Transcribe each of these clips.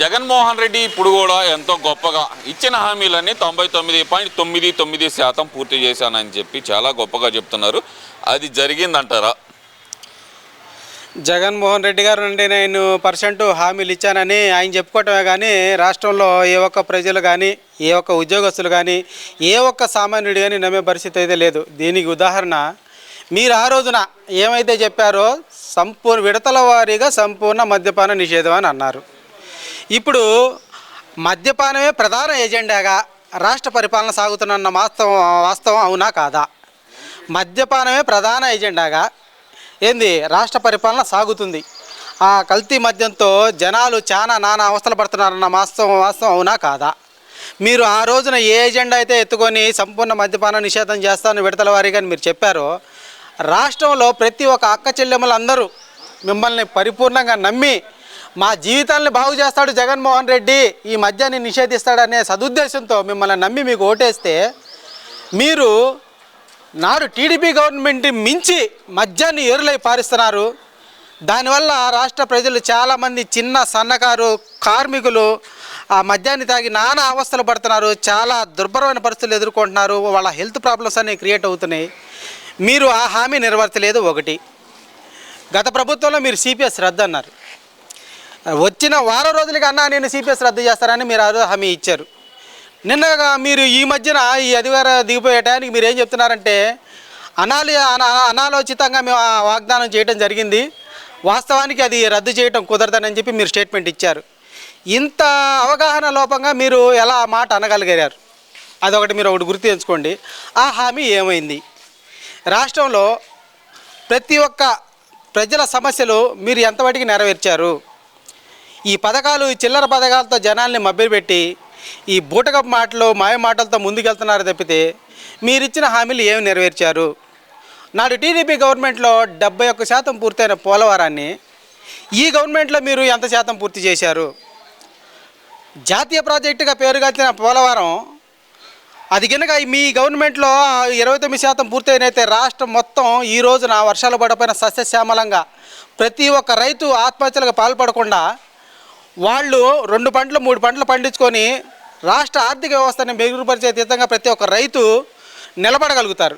జగన్మోహన్ రెడ్డి ఇప్పుడు కూడా ఎంతో గొప్పగా ఇచ్చిన హామీలన్నీ తొంభై తొమ్మిది పాయింట్ తొమ్మిది తొమ్మిది శాతం పూర్తి చేశానని చెప్పి చాలా గొప్పగా చెప్తున్నారు. అది జరిగిందంటారా? జగన్మోహన్ రెడ్డి గారు నుండి నేను పర్సెంట్ హామీలు ఇచ్చానని ఆయన చెప్పుకోవటమే కానీ రాష్ట్రంలో ఏ ఒక్క ప్రజలు కానీ ఏ ఒక్క ఉద్యోగస్తులు కానీ ఏ ఒక్క సామాన్యుడు కానీ నమ్మే పరిస్థితి అయితే లేదు. దీనికి ఉదాహరణ మీరు ఆ రోజున ఏమైతే చెప్పారో సంపూర్ణ విడతల వారీగా సంపూర్ణ మద్యపాన నిషేధం అని అన్నారు. ఇప్పుడు మద్యపానమే ప్రధాన ఎజెండాగా రాష్ట్ర పరిపాలన సాగుతున్న వాస్తవం వాస్తవం అవునా కాదా? మద్యపానమే ప్రధాన ఎజెండాగా ఏంది? రాష్ట్ర పరిపాలన సాగుతుంది. ఆ కల్తీ మద్యంతో జనాలు చాలా నానా అవస్థలు పడుతున్నారన్న వాస్తవం వాస్తవం అవునా కాదా? మీరు ఆ రోజున ఏ ఎజెండా అయితే ఎత్తుకొని సంపూర్ణ మద్యపాన నిషేధం చేస్తానని విడతల వారీగా మీరు చెప్పారో రాష్ట్రంలో ప్రతి ఒక్క అక్క చెల్లెమ్మలందరూ మిమ్మల్ని పరిపూర్ణంగా నమ్మి మా జీవితాన్ని బాగు చేస్తాడు జగన్మోహన్ రెడ్డి. ఈ మద్యాన్ని నిషేధిస్తాడనే సదుద్దేశంతో మిమ్మల్ని నమ్మి మీకు ఓటేస్తే మీరు నాడు టీడీపీ గవర్నమెంట్ మించి మద్యాన్ని ఏరులై పారిస్తున్నారు. దానివల్ల రాష్ట్ర ప్రజలు చాలామంది చిన్న సన్నకారు కార్మికులు ఆ మద్యాన్ని తాగి నానా అవస్థలు పడుతున్నారు. చాలా దుర్భరమైన పరిస్థితులు ఎదుర్కొంటున్నారు. వాళ్ళ హెల్త్ ప్రాబ్లమ్స్ అనేవి క్రియేట్ అవుతున్నాయి. మీరు ఆ హామీ నెరవేర్చలేదు ఒకటి. గత ప్రభుత్వంలో మీరు సిపిఎస్ రద్దు అన్నారు. వచ్చిన వారం రోజులకి అన్నా నేను సిపిఎస్ రద్దు చేస్తారని మీరు ఆ రోజు హామీ ఇచ్చారు. నిన్నగా మీరు ఈ మధ్యన ఈ అధికార దిగిపోయే టయానికి మీరు ఏం చెప్తున్నారంటే అనాలి అనాలోచితంగా మేము ఆ వాగ్దానం చేయడం జరిగింది. వాస్తవానికి అది రద్దు చేయటం కుదరదని చెప్పి మీరు స్టేట్మెంట్ ఇచ్చారు. ఇంత అవగాహన లోపంగా మీరు ఎలా ఆ మాట అనగలిగారు? అదొకటి మీరు ఒకటి గుర్తు తెచ్చుకోండి. ఆ హామీ ఏమైంది? రాష్ట్రంలో ప్రతి ఒక్క ప్రజల సమస్యలు మీరు ఎంతవరకు నెరవేర్చారు? ఈ పథకాలు ఈ చిల్లర పథకాలతో జనాల్ని మభ్యపెట్టి ఈ బూటకపు మాటలు మాయ మాటలతో ముందుకెళ్తున్నారు తప్పితే మీరిచ్చిన హామీలు ఏమి నెరవేర్చారు? నాడు టీడీపీ గవర్నమెంట్లో డెబ్బై ఒక్క శాతం పూర్తయిన పోలవరాన్ని ఈ గవర్నమెంట్లో మీరు ఎంత శాతం పూర్తి చేశారు? జాతీయ ప్రాజెక్టుగా పేరుగాల్చిన పోలవరం అది కనుక మీ గవర్నమెంట్లో ఇరవై తొమ్మిది శాతం పూర్తయినైతే రాష్ట్రం మొత్తం ఈ రోజున వర్షాలు పడపోయిన సస్యశ్యామలంగా ప్రతి ఒక్క రైతు ఆత్మహత్యలకు పాల్పడకుండా వాళ్ళు రెండు పంటలు మూడు పంటలు పండించుకొని రాష్ట్ర ఆర్థిక వ్యవస్థని మెరుగుపరిచే తీర్థంగా ప్రతి ఒక్క రైతు నిలబడగలుగుతారు.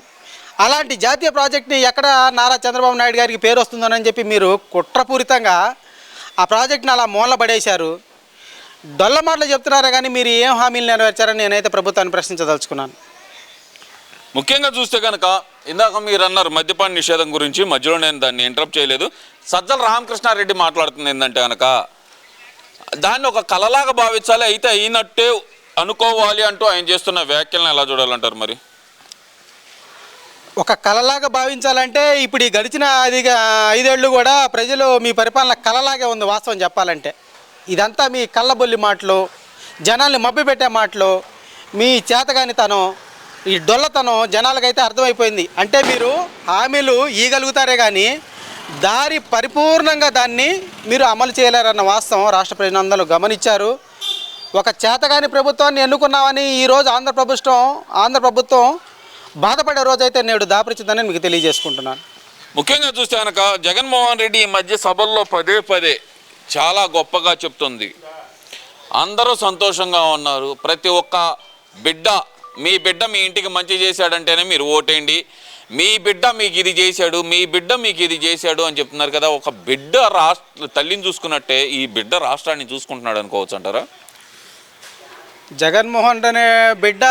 అలాంటి జాతీయ ప్రాజెక్ట్ని ఎక్కడ నారా చంద్రబాబు నాయుడు గారికి పేరు వస్తుందోనని చెప్పి మీరు కుట్రపూరితంగా ఆ ప్రాజెక్ట్ని అలా మూల పడేశారు డొల్ల మాటలు చెప్తున్నారా కానీ మీరు ఏం హామీలు నెరవేర్చారని నేనైతే ప్రభుత్వాన్ని ప్రశ్నించదలుచుకున్నాను. ముఖ్యంగా చూస్తే కనుక ఇందాక మీరు అన్నారు మద్యపాన నిషేధం గురించి మధ్యలో నేను దాన్ని ఇంటరప్ట్ చేయలేదు. సజ్జల రామకృష్ణారెడ్డి మాట్లాడుతుంది ఏంటంటే కనుక దాన్ని ఒక కలలాగా భావించాలి. అయితే అయినట్టే అనుకోవాలి అంటూ ఆయన చేస్తున్న వ్యాఖ్యలను ఎలా చూడాలంటారు మరి? ఒక కళలాగా భావించాలంటే ఇప్పుడు ఈ గడిచిన అది ఐదేళ్ళు కూడా ప్రజలు మీ పరిపాలన కళలాగే ఉంది వాస్తవం చెప్పాలంటే. ఇదంతా మీ కళ్ళబొల్లి మాటలు జనాల్ని మభ్యపెట్టే మాటలు మీ చేతగానితనం ఈ డొల్లతనం జనాలకైతే అర్థమైపోయింది. అంటే మీరు హామీలు ఇవ్వగలుగుతారే కానీ దారి పరిపూర్ణంగా దాన్ని మీరు అమలు చేయలేరన్న వాస్తవం రాష్ట్ర ప్రజలందరూ గమనించారు. ఒక చేతగాని ప్రభుత్వాన్ని ఎన్నుకున్నామని ఈరోజు ఆంధ్ర ప్రభుత్వం ఆంధ్ర ప్రభుత్వం బాధపడే రోజైతే నేడు దాపరిచిందని మీకు తెలియజేసుకుంటున్నాను. ముఖ్యంగా చూస్తే కనుక జగన్మోహన్ రెడ్డి ఈ మధ్య సభల్లో పదే పదే చాలా గొప్పగా చెప్తుంది. అందరూ సంతోషంగా ఉన్నారు. ప్రతి ఒక్క బిడ్డ మీ బిడ్డ మీ ఇంటికి మంచి చేశాడంటేనే మీరు ఓటేయండి. మీ బిడ్డ మీకు ఇది చేశాడు మీ బిడ్డ మీకు ఇది చేశాడు అని చెప్తున్నారు కదా ఒక బిడ్డ రాష్ట్ర తల్లిని చూసుకున్నట్టే ఈ బిడ్డ రాష్ట్రాన్ని చూసుకుంటున్నాడు అనుకోవచ్చు అంటారా? జగన్మోహన్ అనే బిడ్డ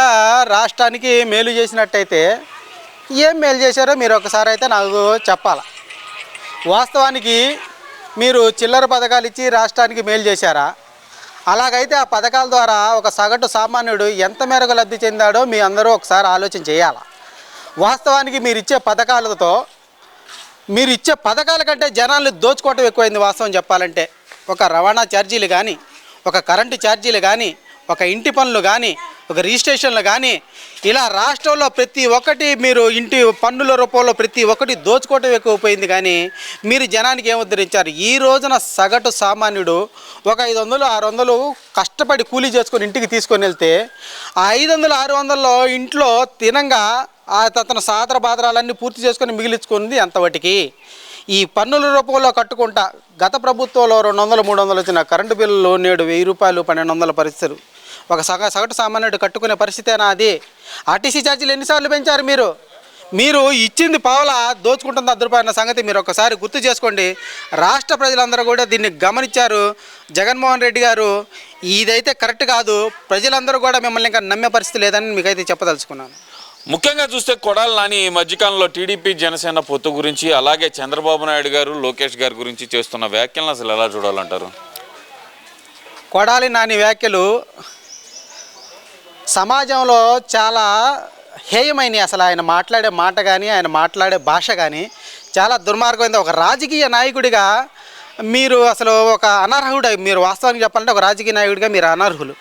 రాష్ట్రానికి మేలు చేసినట్టయితే ఏం మేలు చేశారో మీరు ఒకసారి అయితే నాకు చెప్పాలి. వాస్తవానికి మీరు చిల్లర పథకాలు ఇచ్చి రాష్ట్రానికి మేలు చేశారా? అలాగైతే ఆ పథకాల ద్వారా ఒక సగటు సామాన్యుడు ఎంత మేరకు లబ్ధి చెందాడో మీ అందరూ ఒకసారి ఆలోచన చేయాలా? వాస్తవానికి మీరు ఇచ్చే పథకాలతో మీరు ఇచ్చే పథకాల కంటే జనాలు దోచుకోవటం ఎక్కువైంది వాస్తవం చెప్పాలంటే. ఒక రవాణా ఛార్జీలు కానీ ఒక కరెంటు ఛార్జీలు కానీ ఒక ఇంటి పనులు కానీ ఒక రిజిస్ట్రేషన్లు కానీ ఇలా రాష్ట్రంలో ప్రతి ఒక్కటి మీరు ఇంటి పన్నుల రూపంలో ప్రతి ఒక్కటి దోచుకోవటం ఎక్కువైపోయింది కానీ మీరు జనానికి ఏం ఉద్ధరించారు? ఈ రోజున సగటు సామాన్యుడు ఒక ఐదు వందలు ఆరు వందలు కష్టపడి కూలీ చేసుకొని ఇంటికి తీసుకొని వెళ్తే ఆ ఐదు వందలు ఆరు వందల్లో ఇంట్లో తినంగా తన సాదర బాదరాలన్నీ పూర్తి చేసుకొని మిగిలించుకుంది అంతవటికి ఈ పన్నుల రూపంలో కట్టుకుంటా గత ప్రభుత్వంలో రెండు వందలు మూడు వందలు వచ్చిన కరెంటు బిల్లులు నేడు వెయ్యి రూపాయలు పన్నెండు వందల పరిస్థితులు. ఒక సగ సగటు సామాన్యుడు కట్టుకునే పరిస్థితేనా అది? ఆర్టీసీ ఛార్జీలు ఎన్నిసార్లు పెంచారు మీరు? మీరు ఇచ్చింది పావల దోచుకుంటుంది అద్దరు రూపాయల సంగతి మీరు ఒకసారి గుర్తు చేసుకోండి. రాష్ట్ర ప్రజలందరూ కూడా దీన్ని గమనించారు. జగన్మోహన్ రెడ్డి గారు ఇదైతే కరెక్ట్ కాదు. ప్రజలందరూ కూడా మిమ్మల్ని ఇంకా నమ్మే పరిస్థితి లేదని మీకైతే చెప్పదలుచుకున్నాను. ముఖ్యంగా చూస్తే కొడాలి నాని ఈ మధ్యకాలంలో టీడీపీ జనసేన పొత్తు గురించి అలాగే చంద్రబాబు నాయుడు గారు లోకేష్ గారి గురించి చేస్తున్న వ్యాఖ్యలను అసలు ఎలా చూడాలంటారు? కొడాలి నాని వ్యాఖ్యలు సమాజంలో చాలా హేయమైనవి అసలు. ఆయన మాట్లాడే మాట కానీ ఆయన మాట్లాడే భాష కానీ చాలా దుర్మార్గమైంది. ఒక రాజకీయ నాయకుడిగా మీరు అసలు ఒక అనర్హుడు మీరు వాస్తవానికి చెప్పాలంటే ఒక రాజకీయ నాయకుడిగా మీరు అనర్హులు.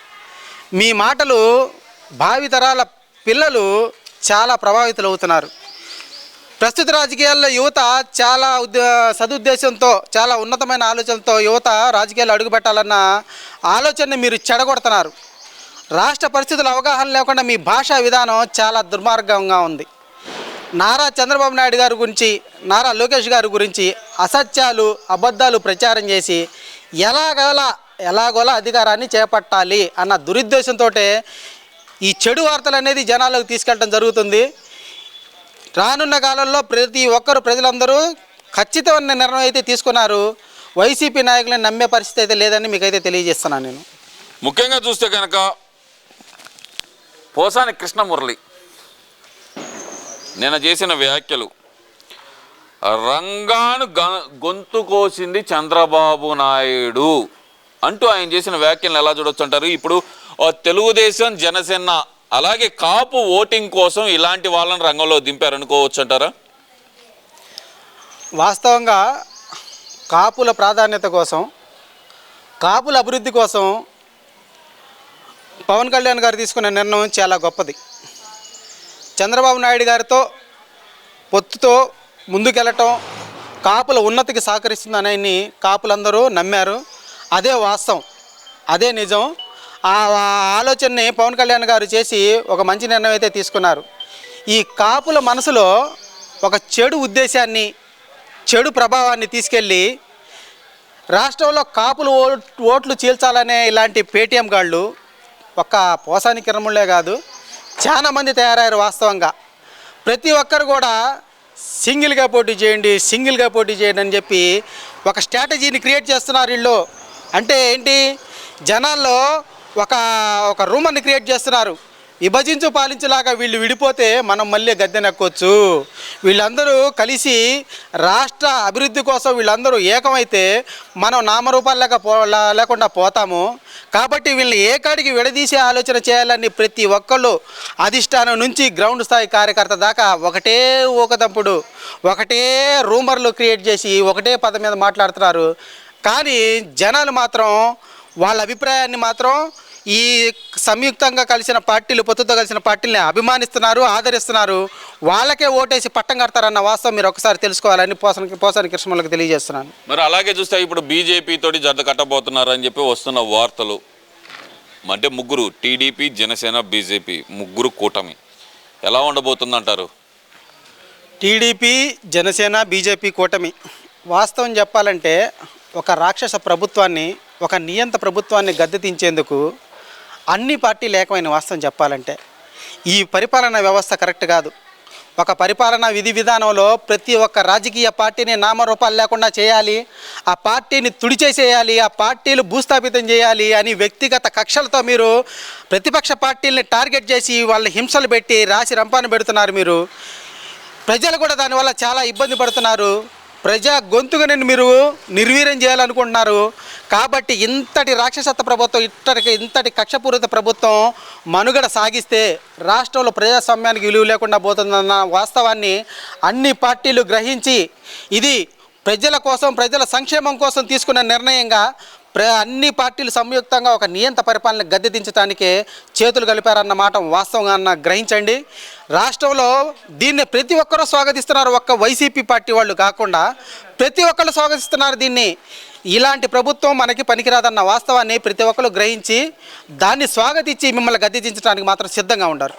మీ మాటలు భావితరాల పిల్లలు చాలా ప్రభావితులు అవుతున్నారు ప్రస్తుత రాజకీయాల్లో యువత చాలా సదుద్దేశంతో చాలా ఉన్నతమైన ఆలోచనతో యువత రాజకీయాలు అడుగుపెట్టాలన్న ఆలోచనని మీరు చెడగొడుతున్నారు. రాష్ట్ర పరిస్థితుల అవగాహన లేకుండా మీ భాషా విధానం చాలా దుర్మార్గంగా ఉంది. నారా చంద్రబాబు నాయుడు గారి గురించి నారా లోకేష్ గారి గురించి అసత్యాలు అబద్ధాలు ప్రచారం చేసి ఎలాగోలా ఎలాగోలా అధికారాన్ని చేపట్టాలి అన్న దురుద్దేశంతో ఈ చెడు వార్తలు అనేది జనాలకు తీసుకెళ్ళడం జరుగుతుంది. రానున్న కాలంలో ప్రతి ఒక్కరు ప్రజలందరూ ఖచ్చితమైన నిర్ణయం అయితే తీసుకున్నారు. వైసీపీ నాయకులను నమ్మే పరిస్థితి అయితే లేదని మీకైతే తెలియజేస్తున్నాను నేను. ముఖ్యంగా చూస్తే కనుక పోసాని కృష్ణమురళి నేను చేసిన వ్యాఖ్యలు రంగాను గ- గొంతు కోసింది చంద్రబాబు నాయుడు. అంటూ ఆయన చేసిన వ్యాఖ్యలను ఎలా చూడొచ్చు అంటారు ఇప్పుడు తెలుగుదేశం జనసేన అలాగే కాపు ఓటింగ్ కోసం ఇలాంటి వాళ్ళని రంగంలో దింపారు అనుకోవచ్చు అంటారా వాస్తవంగా కాపుల ప్రాధాన్యత కోసం కాపుల అభివృద్ధి కోసం పవన్ కళ్యాణ్ గారు తీసుకున్న నిర్ణయం చాలా గొప్పది. చంద్రబాబు నాయుడు గారితో పొత్తుతో ముందుకెళ్ళటం కాపుల ఉన్నతికి సహకరిస్తుందని కాపులందరూ నమ్మారు. అదే వాస్తవం. అదే నిజం. ఆ ఆలోచనని పవన్ కళ్యాణ్ గారు చేసి ఒక మంచి నిర్ణయం అయితే తీసుకున్నారు. ఈ కాపుల మనసులో ఒక చెడు ఉద్దేశాన్ని చెడు ప్రభావాన్ని తీసుకెళ్ళి రాష్ట్రంలో కాపులు ఓట్ ఓట్లు చీల్చాలనే ఇలాంటి పేటీఎం గాళ్ళు ఒక్క పోసాని కిరణములే కాదు చాలా మంది తయారయ్యారు వాస్తవంగా. ప్రతి ఒక్కరు కూడా సింగిల్గా పోటీ చేయండి సింగిల్గా పోటీ చేయండి అని చెప్పి ఒక స్ట్రాటజీని క్రియేట్ చేస్తున్నారు వీళ్ళు. అంటే ఏంటి? జనాల్లో ఒక ఒక రూమర్ని క్రియేట్ చేస్తున్నారు. విభజించు పాలించేలాగా వీళ్ళు విడిపోతే మనం మళ్ళీ గద్దె గద్దెనెక్కొచ్చు వీళ్ళందరూ కలిసి రాష్ట్ర అభివృద్ధి కోసం వీళ్ళందరూ ఏకమైతే మనం నామరూపాలు లేక పో లేకుండా పోతాము. కాబట్టి వీళ్ళని ఏకాడికి విడదీసే ఆలోచన చేయాలని ప్రతి ఒక్కళ్ళు అధిష్టానం నుంచి గ్రౌండ్ స్థాయి కార్యకర్త దాకా ఒకటే ఊకదంపుడు ఒకటే రూమర్లు క్రియేట్ చేసి ఒకటే పదం మీద మాట్లాడుతున్నారు. కానీ జనాలు మాత్రం వాళ్ళ అభిప్రాయాన్ని మాత్రం ఈ సంయుక్తంగా కలిసిన పార్టీలు పొత్తుతో కలిసిన పార్టీలని అభిమానిస్తున్నారు ఆదరిస్తున్నారు. వాళ్ళకే ఓటేసి పట్టం కడతారన్న వాస్తవం మీరు ఒకసారి తెలుసుకోవాలని పోసన పోసాని కృష్ణములకు తెలియజేస్తున్నాను. మరి అలాగే చూస్తే ఇప్పుడు బీజేపీ తోటి జత కట్టబోతున్నారు అని చెప్పి వస్తున్న వార్తలు. అంటే ముగ్గురు టీడీపీ జనసేన బీజేపీ ముగ్గురు కూటమి. ఎలా ఉండబోతుందంటారు? టీడీపీ జనసేన బీజేపీ కూటమి. వాస్తవం చెప్పాలంటే ఒక రాక్షస ప్రభుత్వాన్ని ఒక నియంత ప్రభుత్వాన్ని గద్దెదించేందుకు అన్ని పార్టీలు ఏకమైన వాస్తవం చెప్పాలంటే. ఈ పరిపాలనా వ్యవస్థ కరెక్ట్ కాదు. ఒక పరిపాలనా విధి విధానంలో ప్రతి ఒక్క రాజకీయ పార్టీని నామరూపాలు లేకుండా చేయాలి ఆ పార్టీని తుడిచేసేయాలి ఆ పార్టీలు భూస్థాపితం చేయాలి అని వ్యక్తిగత కక్షలతో మీరు ప్రతిపక్ష పార్టీల్ని టార్గెట్ చేసి వాళ్ళని హింసలు పెట్టి రాసి రంపాను పెడుతున్నారు మీరు. ప్రజలు కూడా దానివల్ల చాలా ఇబ్బంది పడుతున్నారు. ప్రజా గొంతుగా మీరు నిర్వీర్యం చేయాలనుకుంటున్నారు. కాబట్టి ఇంతటి రాక్షసత్వ ప్రభుత్వం ఇంతటి ఇంతటి కక్షపూరిత ప్రభుత్వం మనుగడ సాగిస్తే రాష్ట్రంలో ప్రజాస్వామ్యానికి విలువ లేకుండా పోతుందన్న వాస్తవాన్ని అన్ని పార్టీలు గ్రహించి ఇది ప్రజల కోసం ప్రజల సంక్షేమం కోసం తీసుకున్న నిర్ణయంగా ప్ర అన్ని పార్టీలు సంయుక్తంగా ఒక నియంత పరిపాలన గద్దెదించడానికే చేతులు కలిపారన్న మాట వాస్తవంగా అన్న గ్రహించండి. రాష్ట్రంలో దీన్ని ప్రతి ఒక్కరూ స్వాగతిస్తున్నారు ఒక్క వైసీపీ పార్టీ వాళ్ళు కాకుండా ప్రతి ఒక్కరు స్వాగతిస్తున్నారు దీన్ని. ఇలాంటి ప్రభుత్వం మనకి పనికిరాదన్న వాస్తవాన్ని ప్రతి ఒక్కరు గ్రహించి దాన్ని స్వాగతించి మిమ్మల్ని గద్దెదించడానికి మాత్రం సిద్ధంగా ఉండారు